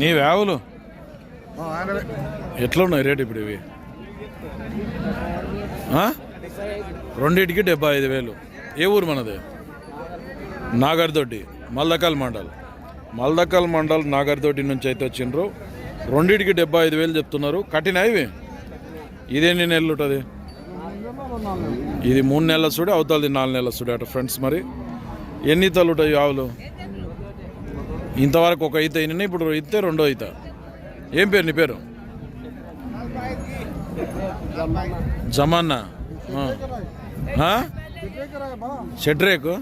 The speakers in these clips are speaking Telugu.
నీ వేవులు ఎట్లా ఉన్నాయి రేట్ ఇప్పుడు ఇవి? రెండింటికి డెబ్బై ఐదు వేలు. ఏ ఊరు మనది? నాగర్దొడ్డి మల్దకల్ మండల్. మల్దకల్ మండల్ నాగర్దొడ్డి నుంచి అయితే వచ్చిండ్రు. రెండింటికి డెబ్బై ఐదు వేలు చెప్తున్నారు. కట్టినా ఇవి? ఇదేన్ని నెలలు ఉంటుంది ఇది మూడు నెలల సుడి అవుతుంది నాలుగు నెలల సుడి అట ఫ్రెండ్స్ మరి. ఎన్ని ఈతలు ఉంటాయి ఆవులు ఇంతవరకు ఒక ఈత అయిన ఇప్పుడు ఇస్తే రెండో ఈత. ఏం పేరు నీ పేరు? జమాన్నా. ఆ. షెడ్రేకు?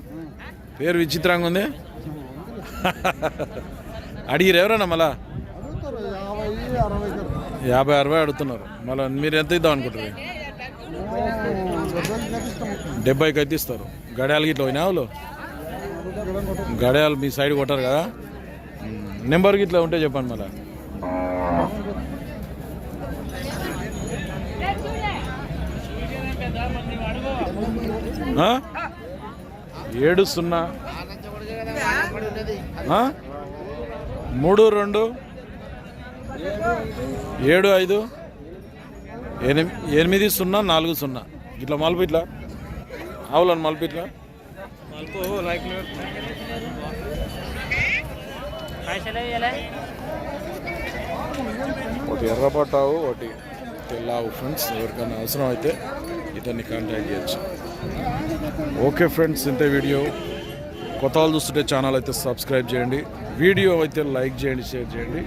పేరు విచిత్రంగా ఉంది. అడిగిరు ఎవరన్నా మళ్ళా? యాభై అరవై అడుగుతున్నారు. మళ్ళీ మీరు ఎంత ఇద్దాం అనుకుంటారు డెబ్బైకి అయితే ఇస్తారు. గడియాలకి ఇట్లా పోయినా వాళ్ళు? గడియాలు మీ సైడ్ కొట్టారు కదా? నెంబర్కి ఇట్లా ఉంటే చెప్పండి మళ్ళీ. ఏడు సున్నా. మూడు రెండు. ఏడు ఐదు. ఎనిమి ఎనిమిది సున్నా నాలుగు సున్నా. ఇట్లా మలుపు ఇట్లా. ఆవులను మలుపు ఇట్లా. ఒకటి ఎర్రపట్టావు ఒకటి తెల్లావు ఫ్రెండ్స్ ఎవరికైనా అవసరం అయితే ఇతన్ని కాంటాక్ట్ చేయొచ్చు. ఓకే ఫ్రెండ్స్ ఇంతే వీడియో కొత్త వాళ్ళు చూస్తుంటే ఛానల్ అయితే సబ్స్క్రైబ్ చేయండి. వీడియో అయితే లైక్ చేయండి షేర్ చేయండి.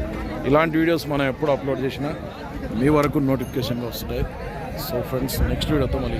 ఇలాంటి వీడియోస్ మనం ఎప్పుడు అప్లోడ్ చేసినా మీ వరకు నోటిఫికేషన్గా వస్తుంటాయి సో ఫ్రెండ్స్ నెక్స్ట్ వీడియోతో మళ్ళీ